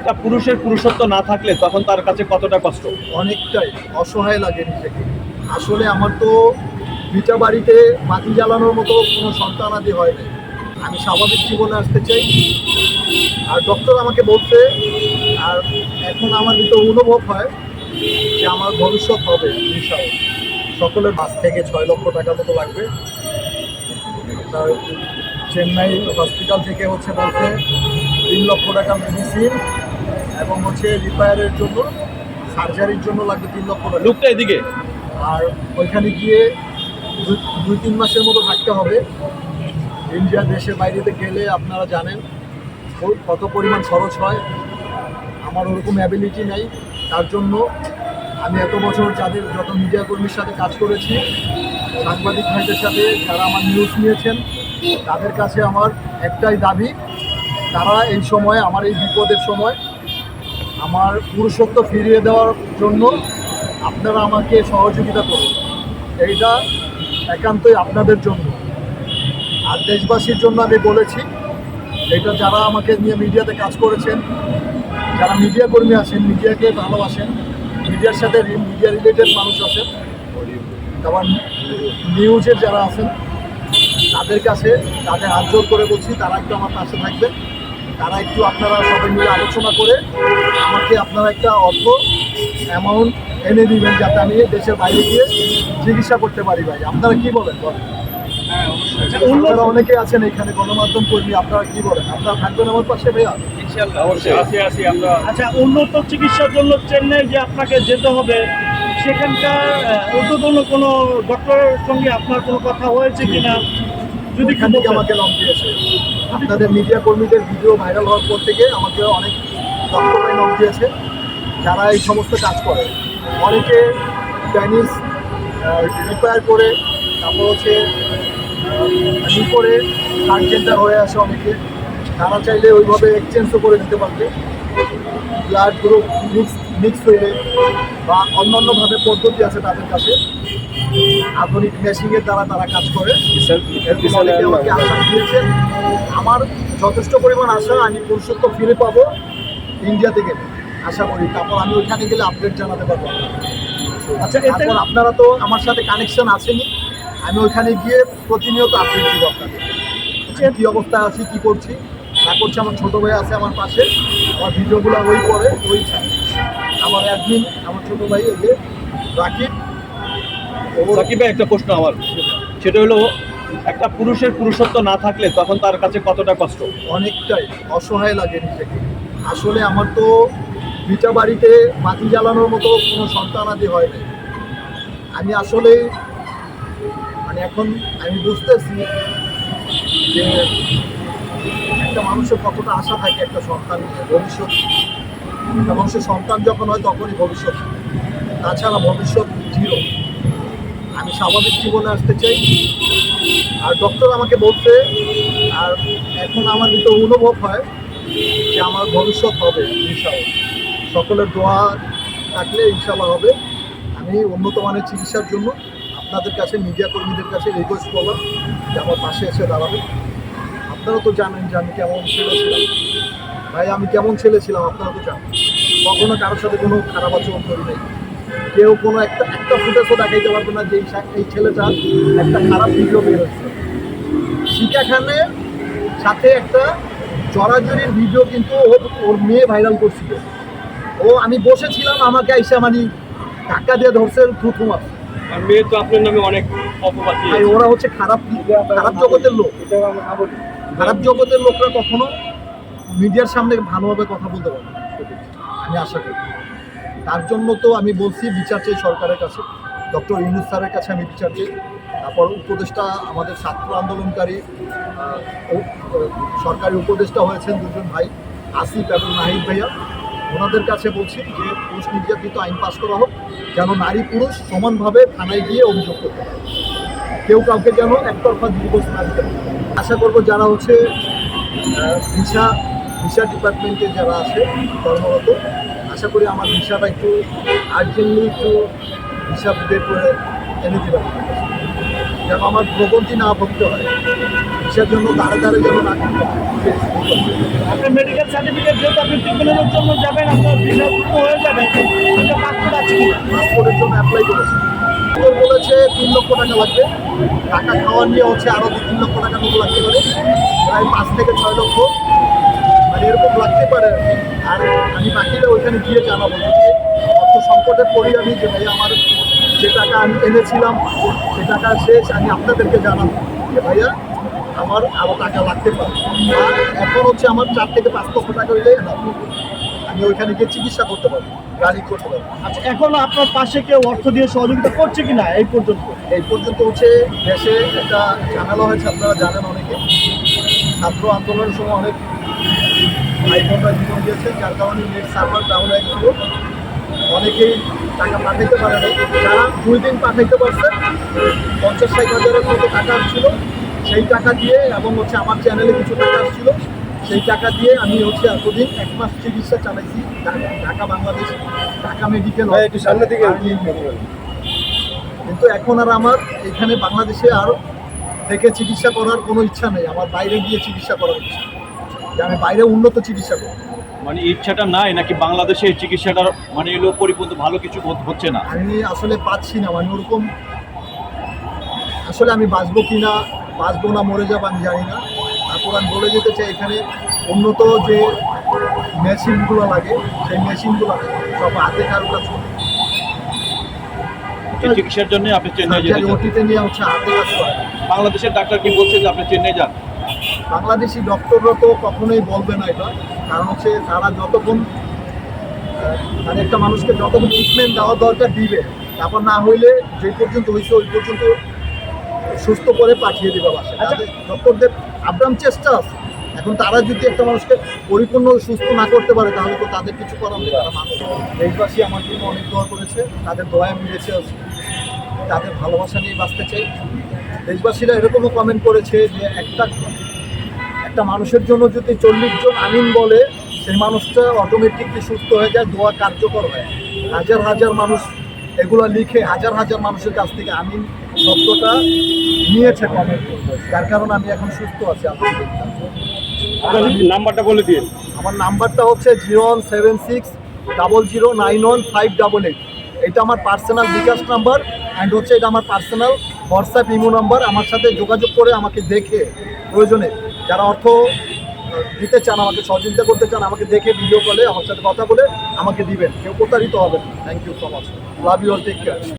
একটা পুরুষের পুরুষত্ব না থাকলে তখন তার কাছে কতটা কষ্ট? অনেকটাই। অসহায় লাগে নিজেকে। আসলে আমার তো ভিটা বাড়িতে বাতি জ্বালানোর মতো কোনো সন্তান আদি হয়নি আমি স্বাভাবিক জীবনে আসতে চাই। আর ডক্টর আমাকে বলছে, আর এখন আমার ভিতরে অনুভব হয় যে আমার ভবিষ্যৎ হবে ইনশাআল্লাহ। সকলের পাঁচ থেকে ছয় লক্ষ টাকা মতো লাগবে। চেন্নাই হসপিটাল থেকে হচ্ছে বলছে তিন লক্ষ টাকা মেডিসিন এবং হচ্ছে রিপেয়ারের জন্য সার্জারির জন্য লাগবে তিন লক্ষ টাকা। লোকটা এদিকে। আর ওইখানে গিয়ে দুই তিন মাসের মতো থাকতে হবে। ইন্ডিয়া দেশের বাইরেতে গেলে আপনারা জানেন কত পরিমাণ খরচ হয়। আমার ওরকম অ্যাবিলিটি নেই। তার জন্য আমি এত বছর যাদের যত মিডিয়া কর্মীর সাথে কাজ করেছি সাংবাদিক ভাইদের সাথে যারা আমার নিউজ নিয়েছেন তাদের কাছে আমার একটাই দাবি তারা এই সময় আমার এই বিপদের সময় আমার পুরুষত্ব ফিরিয়ে দেওয়ার জন্য আপনারা আমাকে সহযোগিতা করুন। এইটা একান্তই আপনাদের জন্য। আর দেশবাসীর জন্য আমি বলেছি, এটা যারা আমাকে নিয়ে মিডিয়াতে কাজ করেছেন, যারা মিডিয়া কর্মী আছেন, মিডিয়াকে ভালোবাসেন, মিডিয়ার সাথে মিডিয়া রিলেটেড মানুষ আছেন তারপর নিউজের যারা আছেন, তাদের কাছে তাদের হাত জোর করে বলছি, তারা একটু আমার পাশে থাকবেন। তারা একটু আপনারা সবাই মিলে আলোচনা করে আমাকে আপনারা একটা অর্থ অ্যামাউন্ট এনে দিবেন যাতে আমি দেশের বাইরে গিয়ে চিকিৎসা করতে পারি ভাই। আপনারা কি বলেন? বলেন। আপনারা অনেকে আছেন এখানে গণমাধ্যম কর্মী আপনারা কি বলেন? আপনারা থাকবেন আমার পাশে ভাইয়া? অবশ্যই। আচ্ছা উন্নত চিকিৎসার জন্য চেন্নাই যে আপনাকে যেতে হবে সেখানকার ঊর্ধ্বতন কোনো ডক্টরের সঙ্গে আপনার কোনো কথা হয়েছে কিনা? যদি থেকে আমাকে লং দিয়েছে। আপনাদের মিডিয়া কর্মীদের ভিডিও ভাইরাল হওয়ার পর থেকে আমাকে অনেক ডক্টরাই লং দিয়েছে। যারা এই সমস্ত কাজ করে। অনেকে চাইনিজ রিপেয়ার করে তারপর হচ্ছে ই করে সার্জেন্টার হয়ে আসে অনেকে। তারা চাইলে ওইভাবে এক্সচেঞ্জও করে দিতে পারবে। ব্লাড গ্রুপ মিক্স মিক্স হইলে বা অন্যান্যভাবে পদ্ধতি আছে তাদের কাছে। আধুনিক মেশিনের দ্বারা তারা কাজ করে। আমাকে আশা দিয়েছেন আমার যথেষ্ট পরিমাণ আশা আমি পুরুষত্ব ফিরে পাবো ইন্ডিয়া থেকে। আশা করি। তারপর আমি ওইখানে গেলে আপডেট জানাতে পারব। আচ্ছা এতে তারপর আপনারা তো আমার সাথে কানেকশন আসেনি। আমি ওইখানে গিয়ে প্রতিনিয়ত আপডেট দিব আপনাদের। কী অবস্থায় আছি কী করছি না করছি আমার ছোটো ভাই আছে আমার পাশে। আমার ভিডিওগুলো ওই করে ওই ছাড়ে। আমার একদিন আমার ছোটো ভাই যে রাকিব। সাকিব একটা প্রশ্ন আমার। সেটা হলো, একটা পুরুষের পুরুষত্ব না থাকলে তখন তার কাছে কতটা কষ্ট? অনেকটাই। অসহায় লাগে নিজেকে। আসলে আমার তো ভিটা বাড়িতে বাতি জ্বালানোর মতো কোনো সন্তান আদি হয় নাই। আমি আসলে মানে এখন আমি বুঝতেছি যে একটা মানুষের কতটা আশা থাকে একটা সন্তান ভবিষ্যৎ একটা মানুষের সন্তান যখন হয় তখনই ভবিষ্যৎ। তাছাড়া ভবিষ্যৎ আমি স্বাভাবিক জীবনে আসতে চাই। আর ডক্টর আমাকে বলছে, আর এখন আমার ভিতরে অনুভব হয় যে আমার ভবিষ্যৎ হবে ইনশাল্লাহ সকলের দোয়া থাকলে ইনশাল্লাহ হবে। আমি উন্নত মানের চিকিৎসার জন্য আপনাদের কাছে মিডিয়া কর্মীদের কাছে রিকোয়েস্ট করলাম যে আমার পাশে এসে দাঁড়াবে। আপনারা তো জানেন যে আমি কেমন ছেলে ছিলাম। ভাই, আমি কেমন ছেলে ছিলাম, আপনারা তো জানেন। কখনো কারোর সাথে কোনো খারাপ আচরণ করি নাই। কেউ কোনো একটা একটা ফুটেজও দেখাইতে পারবে না যে এই ছেলেটা একটা খারাপ ভিডিও বের হচ্ছে শিকা খানের সাথে একটা জড়াজড়ির ভিডিও কিন্তু ও ওর মেয়ে ভাইরাল করছিল। ও আমি বসেছিলাম আমাকে এসে মানে ধাক্কা দিয়ে ধরছে থুথু আর মেয়ে তো আপনার নামে অনেক অপবাদ ওরা হচ্ছে খারাপ খারাপ জগতের লোক। খারাপ জগতের লোকরা কখনো মিডিয়ার সামনে ভালোভাবে কথা বলতে পারে আমি আশা করি। তার জন্য তো আমি বলছি, বিচার চাই সরকারের কাছে। ডক্টর ইউনুস স্যারের কাছে আমি বিচার চাই। তারপর উপদেষ্টা, আমাদের ছাত্র আন্দোলনকারী সরকারি উপদেষ্টা হয়েছেন দুজন ভাই, আসিফ এবং নাহিদ ভাইয়া। ওনাদের কাছে বলছি যে, পুরুষ নির্যাতিত আইন পাস করা হোক, যেন নারী পুরুষ সমানভাবে থানায় গিয়ে অভিযোগ করতে পারে। কেউ কাউকে যেন একতরফা ডিভোর্স না দিতে আশা করব যারা হচ্ছে ভিসা ভিসা ডিপার্টমেন্টে যারা আছে, কর্মরত আশা করি আমার ভিসাটা একটু আর্জেন্টলি একটু ভিসা বের করে এনে কাছে। যেন আমার প্রবন্তি না ভুগতে হয়। কিসের জন্য দাঁড়ে দাঁড়ে যেন না আপনার মেডিকেল সার্টিফিকেট যেহেতু আপনি ট্রিটমেন্টের জন্য যাবেন আপনার ভিসা হয়ে যাবে পাসপোর্ট আছে কিনা? পাসপোর্টের জন্য অ্যাপ্লাই করেছি। বলেছে তিন লক্ষ টাকা লাগবে। টাকা খাওয়ার নিয়ে হচ্ছে আরও দু তিন লক্ষ টাকা মতো লাগতে পারে। প্রায় পাঁচ থেকে ছয় লক্ষ। মানে এরকম লাগতে পারে। আর আমি বাকিটা ওইখানে গিয়ে জানাব। অর্থ সংকটে পড়ি আমি যে ভাই আমার যে টাকা আমি এনেছিলাম সে টাকা শেষ আমি আপনাদেরকে জানাব যে ভাইয়া আমার আরও টাকা লাগতে পারে। আর এখন হচ্ছে আমার চার থেকে পাঁচ লক্ষ টাকা হইলে আমি ওইখানে গিয়ে চিকিৎসা করতে পারব গাড়ি করতে পারব। আচ্ছা এখন আপনার পাশে কেউ অর্থ দিয়ে সহযোগিতা করছে কি না এই পর্যন্ত? এই পর্যন্ত হচ্ছে দেশে একটা ঝামেলা হয়েছে আপনারা জানেন অনেকে। ছাত্র আন্দোলনের সময় অনেক বোনরা জীবন দিয়েছে যার কারণে নেট সার্ভার ডাউন হয়ে গেছিল অনেকেই টাকা পাঠাইতে পারে না যারা দুই দিন পাঠাইতে পারছে পঞ্চাশ ষাট হাজারের মতো টাকা আসছিল। সেই টাকা দিয়ে এবং হচ্ছে আমার চ্যানেলে কিছু টাকা আসছিল সেই টাকা দিয়ে আমি হচ্ছে এতদিন এক মাস চিকিৎসা চালাইছি ঢাকা- বাংলাদেশ ঢাকা মেডিকেল একটু সামনে থেকে কিন্তু এখন আর আমার এখানে বাংলাদেশে আর থেকে চিকিৎসা করার কোনো ইচ্ছা নেই। আমার বাইরে গিয়ে চিকিৎসা করার ইচ্ছা। যে আমি বাইরে উন্নত চিকিৎসা করব। মানে ইচ্ছাটা নাই নাকি বাংলাদেশে এই চিকিৎসাটার মানে এলো পরিপূর্ণ ভালো কিছু হচ্ছে না? আমি আসলে পাচ্ছি না মানে ওরকম আসলে আমি বাঁচবো কি না বাঁচবো না মরে যাব আমি জানি না। তারপর আমি বলে যেতে চাই এখানে উন্নত যে মেশিনগুলো লাগে সেই মেশিনগুলো সব হাতে কারও কাছে চিকিৎসার জন্য আপনি চেন্নাই যেতে চান। ওটিতে নিয়ে হচ্ছে হাতে কাজ করে। বাংলাদেশের ডাক্তার কি বলছে যে আপনি চেন্নাই যান? বাংলাদেশি ডক্টররা তো কখনোই বলবে না এটা। কারণ হচ্ছে তারা যতক্ষণ মানে একটা মানুষকে যতক্ষণ ট্রিটমেন্ট দেওয়া দরকার দিবে তারপর না হইলে যে পর্যন্ত হয়েছে ওই পর্যন্ত সুস্থ করে পাঠিয়ে দেবে বাসা ডক্টরদের আব্রাম চেষ্টা আছে। এখন তারা যদি একটা মানুষকে পরিপূর্ণ সুস্থ না করতে পারে তাহলে তো তাদের কিছু করার নেই। তারা মানুষ। দেশবাসী আমার জন্য অনেক দোয়া করেছে। তাদের আমি বেঁচে তাদের ভালোবাসা নিয়ে বাঁচতে চাই। দেশবাসীরা এরকমও কমেন্ট করেছে যে একটা একটা মানুষের জন্য যদি চল্লিশ জন আমিন বলে সেই মানুষটা অটোমেটিকলি সুস্থ হয়ে যায় দোয়া কার্যকর হয়। হাজার হাজার মানুষ এগুলো লিখে হাজার হাজার মানুষের কাছ থেকে আমিন শব্দটা নিয়েছে কমেন্ট যার কারণে আমি এখন সুস্থ আছি নাম্বারটা বলে দিন আমার নাম্বারটা হচ্ছে zero one seven six double zero nine one five double eight. এটা আমার পার্সোনাল বিকাশ নাম্বার অ্যান্ড হচ্ছে এটা আমার পার্সোনাল হোয়াটসঅ্যাপ ইমো নাম্বার। আমার সাথে যোগাযোগ করে আমাকে দেখে প্রয়োজনে যারা অর্থ দিতে চান, আমাকে সহযোগিতা করতে চান, আমাকে দেখে ভিডিও কলে আমার সাথে কথা বলে আমাকে দিবেন। কেউ প্রতারিত হবেন thank you so much love your take care